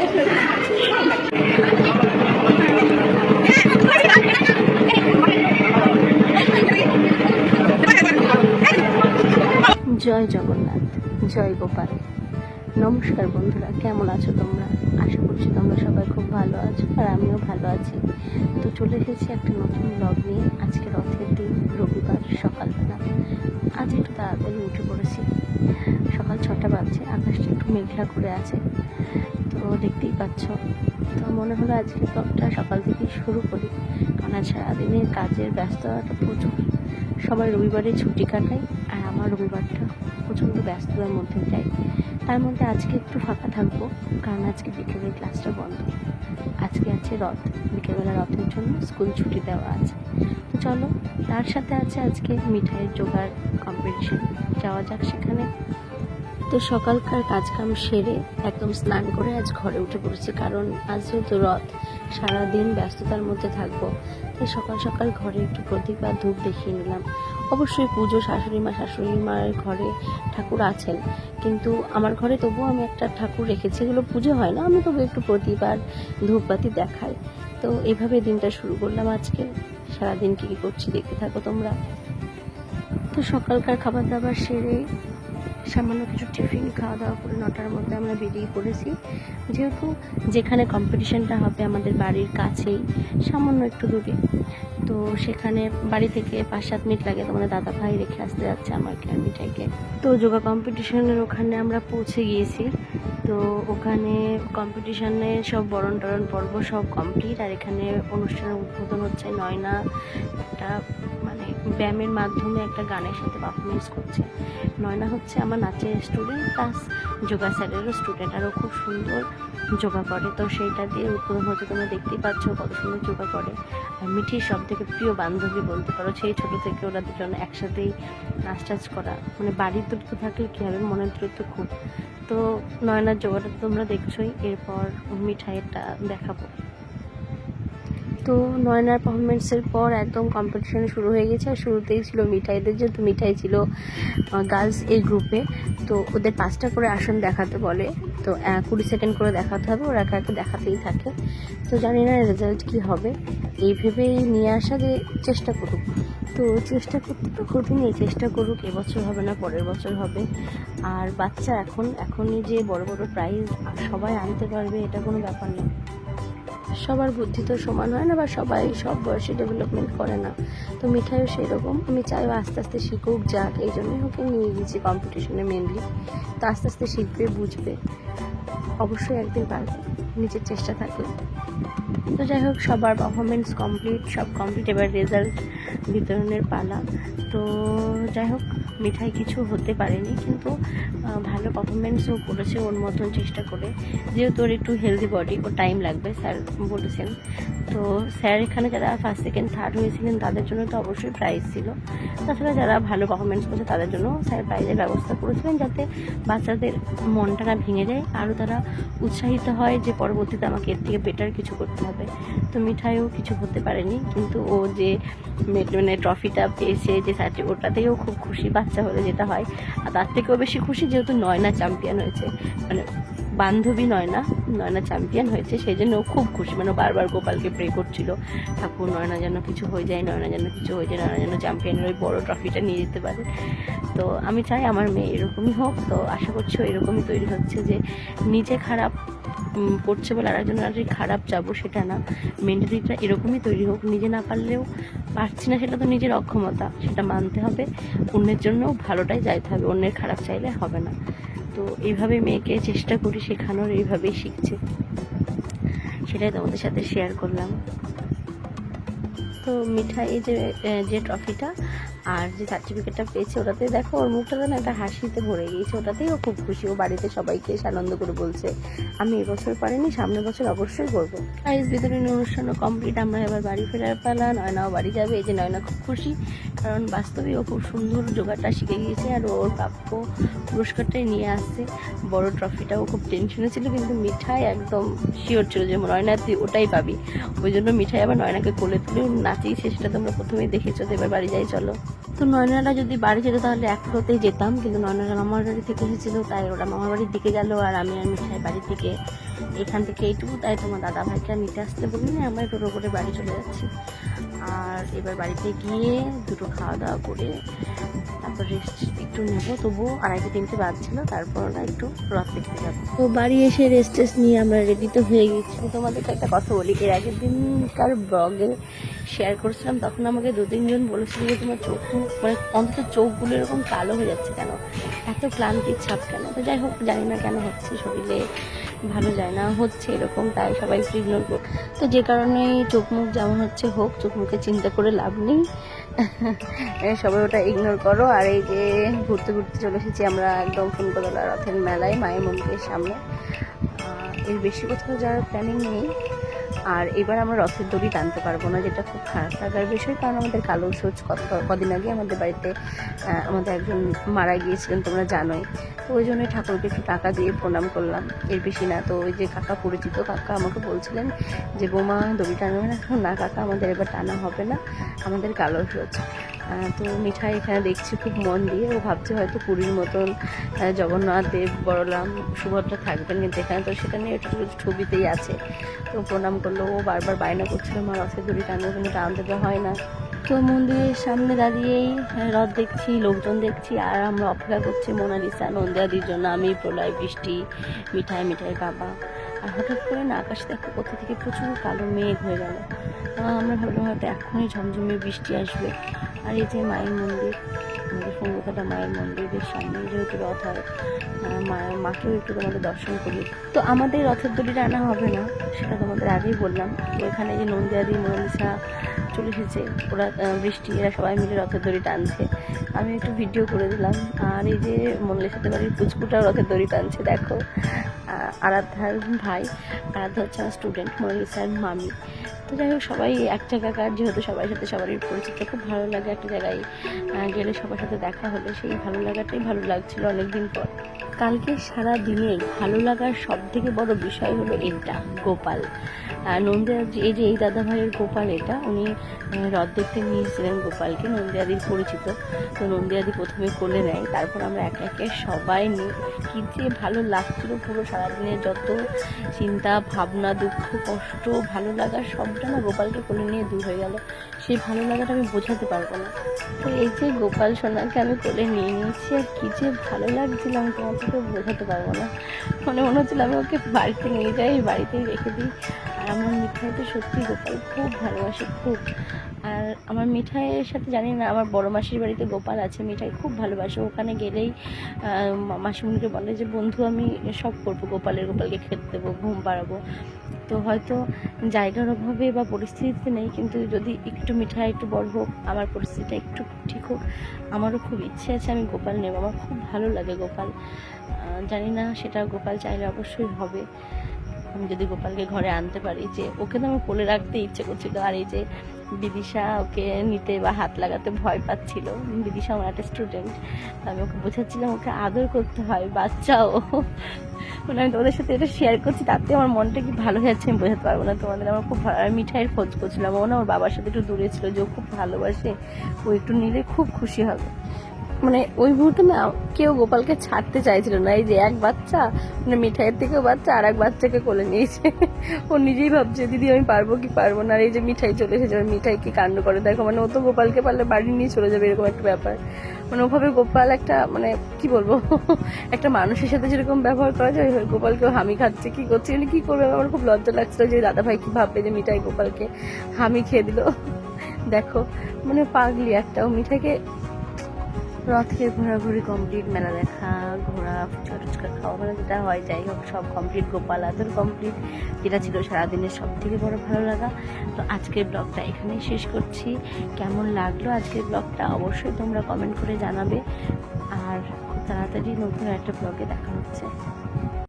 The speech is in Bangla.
জয় জগন্নাথ, জয় গোপাল। নমস্কার বন্ধুরা, কেমন আছো তোমরা? আশা করছি তোমরা সবাই খুব ভালো আছো আর আমিও ভালো আছি। তো চলে এসেছি একটা নতুন ব্লগ নিয়ে। আজকে রথের দিন, রবিবার, সকালবেলা। আজ একটু তাড়াতাড়ি উঠে পড়েছি। সকাল ছটা বাজছে, আকাশটা একটু মেঘলা করে আছে। তো দেখতেই পাচ্ছ। তো মনে হলো আজকে ব্লগটা সকাল থেকেই শুরু করি। কারণ আজ সারাদিনের কাজের ব্যস্ততাটা প্রচুর। সবাই রবিবারে ছুটি কাটায় আর আমার রবিবারটা প্রচণ্ড ব্যস্ততার মধ্যে যাই তার মধ্যে আজকে একটু ফাঁকা থাকব, কারণ আজকে বিকেলের ক্লাসটা বন্ধ। আজকে আছে রথ, বিকেলবেলা রথের জন্য স্কুল ছুটি দেওয়া আছে। তো চলো, তার সাথে আছে আজকে মিঠাইয়ের জোগাড় কম্পিটিশন যাওয়া যাক সেখানে। তো সকালকার কাজকাম সেরে একদম স্নান করে আজ ঘরে উঠে পড়েছি, কারণ আজ যেহেতু রথ, সারাদিন ব্যস্ততার মধ্যে থাকব, তাই সকাল সকাল ঘরে একটু প্রদীপ আর ধূপ দেখিয়ে নিলাম। অবশ্যই পুজো, শাশুড়ি মা, শাশুড়ি মায়ের ঘরে ঠাকুর আছেন, কিন্তু আমার ঘরে তবুও আমি একটা ঠাকুর রেখেছি, এগুলো পুজো হয় না, আমি তবু একটু প্রদীপ আর ধূপবাতি দেখাই। তো এইভাবে দিনটা শুরু করলাম আজকে। সারাদিন কী কী করছি দেখতে থাকো তোমরা। তো সকালকার খাবার দাবার সেরে সামান্য কিছু টিফিন খাওয়া দাওয়া করে নটার মধ্যে আমরা বেরিয়ে পড়েছি। যেহেতু যেখানে কম্পিটিশানটা হবে আমাদের বাড়ির কাছেই, সামান্য একটু দূরে। তো সেখানে বাড়ি থেকে পাঁচ সাত মিনিট লাগে তোমাদের দাদা ভাই রেখে আসতে যাচ্ছে আমাকে আর মিঠাইকে। তো যোগা কম্পিটিশনের ওখানে আমরা পৌঁছে গিয়েছি। তো ওখানে কম্পিটিশনে সব বরণ টরণ পর্ব সব কমপ্লিট আর এখানে অনুষ্ঠানের উদ্বোধন হচ্ছে নয়না একটা ব্যায়ামের মাধ্যমে একটা গানের সাথে পারফরমেন্স করছে। নয়না হচ্ছে আমার নাচের স্টুডেন্ট প্লাস যোগা স্যারেরও স্টুডেন্ট আরও খুব সুন্দর যোগা করে। তো সেইটা দিয়ে উদ্বোধন হচ্ছে তোমরা দেখতেই পাচ্ছ কত সুন্দর যোগা করে। আর মিঠির সব থেকে প্রিয় বান্ধবী বলতে পারো, সেই ছোটো থেকে ওরা দুজন একসাথেই নাচ টাচ করা। মানে বাড়ির দূরত্ব থাকলে কী হবে? মনের দূরত্ব খুব। তো নয়নার যোগাটা তোমরা দেখছোই, এরপর মিঠাইয়েরটা দেখাবো। তো নয়নার পারফরমেন্সের পর একদম কম্পিটিশন শুরু হয়ে গেছে। আর শুরুতেই ছিল মিঠাইদের যেহেতু মিঠাই ছিল গার্লস এই গ্রুপে তো ওদের পাঁচটা করে আসন দেখাতে বলে। তো কুড়ি সেকেন্ড করে দেখাতে হবে, ওরা একা একা দেখাতেই থাকে। তো জানি না রেজাল্ট কী হবে। এই ভেবেই নিয়ে আসা যে চেষ্টা করুক। তো চেষ্টা করতে তো কঠিনই চেষ্টা করুক, এবছর হবে না, পরের বছর হবে। আর বাচ্চা এখন, এখনই যে বড় বড় প্রাইজ সবাই আনতে পারবে, এটা কোনো ব্যাপার না। সবার বুদ্ধি তো সমান হয় না বা সবাই সব বয়সে ডেভেলপমেন্ট করে না। তো মিঠাইও সেই রকম আমি চাই আস্তে আস্তে শিখুক, যাক, এই জন্যই ওকে নিয়ে গেছি কম্পিটিশনে মেনলি তো আস্তে আস্তে শিখবে, বুঝবে। অবশ্যই একদিন পারবে, নিজের চেষ্টা থাকলে। তো যাই হোক, সবার পারফরমেন্স কমপ্লিট সব কমপ্লিট এবার রেজাল্ট বিতরণের পালা। তো যাই হোক, মিঠাই কিছু হতে পারেনি, কিন্তু ভালো পারফরমেন্সও করেছে ওর মতন চেষ্টা করে। যেহেতু ওর একটু হেলদি বডি ও টাইম লাগবে, স্যার বলেছেন। তো স্যার এখানে যারা ফার্স্ট সেকেন্ড থার্ড হয়েছিলেন, তাদের জন্য তো অবশ্যই প্রাইজ ছিল। তাছাড়া যারা ভালো পারফরমেন্স করছে, তাদের জন্য স্যার প্রাইজের ব্যবস্থা করেছিলেন যাতে বাচ্চাদের মনটা না ভেঙে যায়। আরও তারা উৎসাহিত হয় যে পরবর্তীতে আমাকে এর থেকে বেটার কিছু করতে হবে। তো মিঠাইও কিছু হতে পারেনি, কিন্তু ও যে মানে ট্রফিটা পেয়েছে, যে সার্টি ওটাতেও খুব খুশি বাচ্চা হলে যেটা হয়। আর তার থেকেও বেশি খুশি যেহেতু নয়না চ্যাম্পিয়ন হয়েছে। মানে বান্ধবী নয়না নয়না চ্যাম্পিয়ন হয়েছে, সেই জন্য ও খুব খুশি। মানে বারবার গোপালকে প্রে করছিল, ঠাকুর, নয়না যেন কিছু হয়ে যায়, নয়না যেন কিছু হয়ে যায়, নয়না যেন চ্যাম্পিয়নের ওই বড় ট্রফিটা নিয়ে যেতে পারে। তো আমি চাই আমার মেয়ে এরকমই হোক, তো আশা করছি এরকমই তৈরি হচ্ছে যে নিজে খারাপ করছে বলে আরেকজনের আর খারাপ যাব সেটা না। মেন্টালিটিটা এরকমই তৈরি হোক, নিজে না পারলেও পারছি না সেটা তো নিজের অক্ষমতা, সেটা মানতে হবে। অন্যের জন্য ভালোটাই চাইতে হবে, অন্যের খারাপ চাইলে হবে না। তো এইভাবে মেয়েকে চেষ্টা করি শেখানোর, এইভাবেই শিখছে। সেটাই তোমাদের সাথে শেয়ার করলাম। তো মিঠাই যে যে ট্রফিটা আর যে সার্টিফিকেটটা পেয়েছে ওটাতে দেখো, ওর মুখটা না একটা হাসিতে ভরে গিয়েছে। ওটাতেই ও খুব খুশি। ও বাড়িতে সবাইকে এসে আনন্দ করে বলছে, আমি এবছর পারিনি, সামনের বছর অবশ্যই করব। প্রাইজ বিতরণী অনুষ্ঠানও কমপ্লিট আমরা এবার বাড়ি ফেরার পালা। নয়নাও বাড়ি যাবে। এই যে নয়না খুব খুশি, কারণ বাস্তবে ও খুব সুন্দর যোগাটা শিখে গিয়েছে আর ওর প্রাপ্য পুরস্কারটাই নিয়ে আসছে। বড় ট্রফিটাও খুব টেনশনে ছিল, কিন্তু মিঠাই একদম শিওর ছিল যে নয়না তুই ওটাই পাবি। ওই জন্য মিঠাই আবার নয়নাকে কোলে তুলে নাচিয়েছে, সেটা তোমরা প্রথমেই দেখেছ। তো এবার বাড়ি যাই, চলো। তো নয়নারা যদি বাড়ি যেত তাহলে একসাথেই যেতাম, কিন্তু নয়নারা মামার বাড়ি থেকে এসেছিল, তাই ওরা মামার বাড়ির দিকে গেল আর আমি আর মিঠাই বাড়ির দিকে। এখান থেকে এইটুকু তাই তোমার দাদা ভাইকে নিতে আসতে বলি না আমরা টোটো করে বাড়ি চলে যাচ্ছি। আর এবার বাড়িতে গিয়ে দুটো খাওয়া দাওয়া করে তারপর রেস্ট একটু নেব তবুও আড়াইটে তিনটে বাজছিল তারপর ওরা একটু রথ দেখতে যাব। তো বাড়ি এসে রেস্ট টেস্ট নিয়ে আমরা রেডি তো হয়ে গেছি। তোমাদেরকে একটা কথা বলি এর আগের দিনকার ব্লগে শেয়ার করেছিলাম তখন আমাকে দু তিনজন বলেছিল যে তোমার চোখ মানে অন্তত চোখগুলো এরকম কালো হয়ে যাচ্ছে কেন? এত ক্লান্তির ছাপ কেন? তো যাই হোক জানি না কেন হচ্ছে শরীরে। ভালো যায় না, হচ্ছে এরকম, তাই সবাই একটু ইগনোর তো যে কারণে চোখ মুখ যেমন হচ্ছে হোক চোখ মুখে চিন্তা করে লাভ নেই। সবাই ওটা ইগনোর করো। আর এই যে ঘুরতে ঘুরতে চলে এসেছি আমরা একদম ফুলকতলা রথের মেলায়, মায়ের মন্দিরের সামনে। এর বেশি কোথাও যাওয়ার প্ল্যানিং নেই। আর এবার আমরা রথের দড়ি টানতে পারব না, যেটা খুব খারাপ লাগার বিষয়, কারণ আমাদের কালো সোচ কত কদিন আগে আমাদের বাড়িতে আমাদের একজন মারা গিয়েছিলেন, তোমরা জানোই। তো ওই জন্যই ঠাকুরকে একটু টাকা দিয়ে প্রণাম করলাম। এর বেশি না, তো ওই যে কাকা পরিচিত কাকা আমাকে বলছিলেন যে, বোমা, দড়ি টানবে না? না, কাকা, আমাদের এবার টানা হবে না, আমাদের কালো সোচ তো মিঠাই এখানে দেখছি খুব মন দিয়ে, ও ভাবছে হয়তো পুরীর মতন জগন্নাথ, দেব, বড়লাম, সুভদ্রা থাকবেন কিন্তু এখানে তো সেটা নিয়ে একটু ছবিতেই আছে। তো প্রণাম করল, ও বারবার বায়না করছিল, মা রথের দড়ি টানবো কিন্তু টানতে তো হয় না। তো মন্দিরের সামনে দাঁড়িয়েই রথ দেখছি, লোকজন দেখছি, আর আমরা অপেক্ষা করছি মোনালিসা নন্দিয়াদির জন্য, আমি প্রলয় বৃষ্টি, মিঠাই মিঠাই বাবা। আর হঠাৎ করে না আকাশে দেখো কোথা থেকে প্রচুর কালো মেঘ হয়ে গেল। আমরা ভাবলাম হয়তো এখনই ঝমঝমে বৃষ্টি আসবে। আর এই যে মায়ের মন্দির, আমাদের সঙ্গীতাটা মায়ের মন্দিরের সামনে যেহেতু রথ হয় মায়ের মাকেও একটু তোমাদের দর্শন করি তো আমাদের রথের দড়িটা আনা হবে না, সেটা তোমাদের আগেই বললাম। এখানে যে নন্দিয়াদি মোনালিসা চলে এসেছে, ওরা বৃষ্টি, এরা সবাই মিলে রথের দড়ি টানছে। আমি একটু ভিডিও করে দিলাম। আর এই যে মোনালিসাতে বাড়ির পুচকুটাও রথের দড়ি টানছে, দেখো। আরাধ্যার ভাই আরাধ্যা হচ্ছে আমার স্টুডেন্ট মোনালিসার মামি। তো যাই হোক, সবাই এক জায়গাকার যেহেতু সবার সাথে সবারই পরিচিত, খুব ভালো লাগে একটা জায়গায় গেলে সবার সাথে দেখা হলে, সেই ভালো লাগাটাই ভালো লাগছিল অনেকদিন পর। কালকে সারা দিনের ভালো লাগার সব থেকে বড় বিষয় হলো এটা, গোপাল। নন্দিয়া এই যে এই দাদা ভাইয়ের গোপাল এটা, উনি রথ দেখতে নিয়েছিলেন গোপালকে নন্দিয়াদির পরিচিত। তো নন্দিয়াদি প্রথমে কোলে নেয়, তারপর আমরা একে একে সবাই নিয়ে কী যে ভালো লাগছিল পুরো সারাদিনের যত চিন্তা, ভাবনা, দুঃখ, কষ্ট, ভালো লাগা সবটা না গোপালকে কোলে নিয়ে দূর হয়ে গেল। সেই ভালো লাগাটা আমি বোঝাতে পারব না। তো এই যে গোপাল সোনাকে আমি কোলে নিয়ে নিয়েছি, আর কী যে ভালো লাগছিল আমি তোমাদেরকে বোঝাতে পারব না। মানে মনে হচ্ছিল আমি ওকে বাড়িতে নিয়ে যাই, বাড়িতেই রেখে দিই। আর আমার মিঠাই তো সত্যি গোপাল খুব ভালোবাসে, খুব। আর আমার মিঠাইয়ের সাথে জানি না, আমার বড় মাসির বাড়িতে গোপাল আছে, মিঠাই খুব ভালোবাসে। ওখানে গেলেই মাসিমণিকে বলে যে, বন্ধু, আমি সব করব, গোপালের গোপালকে খেতে দেবো, ঘুম পাড়াবো। তো হয়তো জায়গার অভাবে বা পরিস্থিতিতে নেই, কিন্তু যদি একটু মিঠাই, একটু বড় হোক, আমার পরিস্থিতিটা একটু ঠিক হোক, আমারও খুব ইচ্ছে আছে আমি গোপাল নেব। আমার খুব ভালো লাগে গোপাল। জানি না সেটা গোপাল চাইলে অবশ্যই হবে। আমি যদি গোপালকে ঘরে আনতে পারি যে ওকে তো আমার কোলে রাখতে ইচ্ছে করছিল, আর এই যে বিদিশা ওকে নিতে বা হাত লাগাতে ভয় পাচ্ছিল, বিদিশা আমার একটা স্টুডেন্ট আমি ওকে বোঝাচ্ছিলাম ওকে আদর করতে হয় বাচ্চাও মানে আমি তোমাদের সাথে এটা শেয়ার করছি, তাতে আমার মনটা কি ভালো হয়ে যাচ্ছে আমি বোঝাতে পারব না। তোমাদের আমার খুব মিঠাইয়ের খোঁজ করছিলাম, ও না ওর বাবার সাথে একটু দূরে ছিল, যে ও খুব ভালোবাসে, ও একটু নিলে খুব খুশি হবে। মানে ওই মুহূর্তে না কেউ গোপালকে ছাড়তে চাইছিল না। এই যে এক বাচ্চা মানে মিঠাইয়ের থেকেও বাচ্চা, আর এক বাচ্চাকে কোলে নিয়েছে। ও নিজেই ভাবছে, দিদি, আমি পারব কি পারব না? আর এই যে মিঠাই চলে এসেছে মিঠাই কি কাণ্ড করে। দেখো মানে ও তো গোপালকে পারলে বাড়ি নিয়ে চলে যাবে, এরকম একটা ব্যাপার। মানে ওভাবে গোপাল একটা মানে কি বলব, একটা মানুষের সাথে যেরকম ব্যবহার করা যায় ওইভাবে গোপালকেও হামি খাচ্ছে। কি করছে? মানে কি করবে? আমার খুব লজ্জা লাগছিল যে দাদা ভাই কি ভাববে যে মিঠাই গোপালকে হামি খেয়ে দিল। দেখো মানে পাগলি একটা। ও মিঠাইকে রথে ঘোরাঘুরি কমপ্লিট মেলা দেখা, ঘোরা, ফুচকা টুচকা খাওয়া মানে যেটা হয়, যাই হোক, সব কমপ্লিট গোপাল আদর কমপ্লিট যেটা ছিল সারাদিনের সব থেকে বড় ভালো লাগা। তো আজকের ব্লগটা এখানেই শেষ করছি। কেমন লাগল আজকের ব্লগটা? অবশ্যই তোমরা কমেন্ট করে জানাবে। আর খুব তাড়াতাড়ি নতুন একটা ব্লগে দেখা হচ্ছে।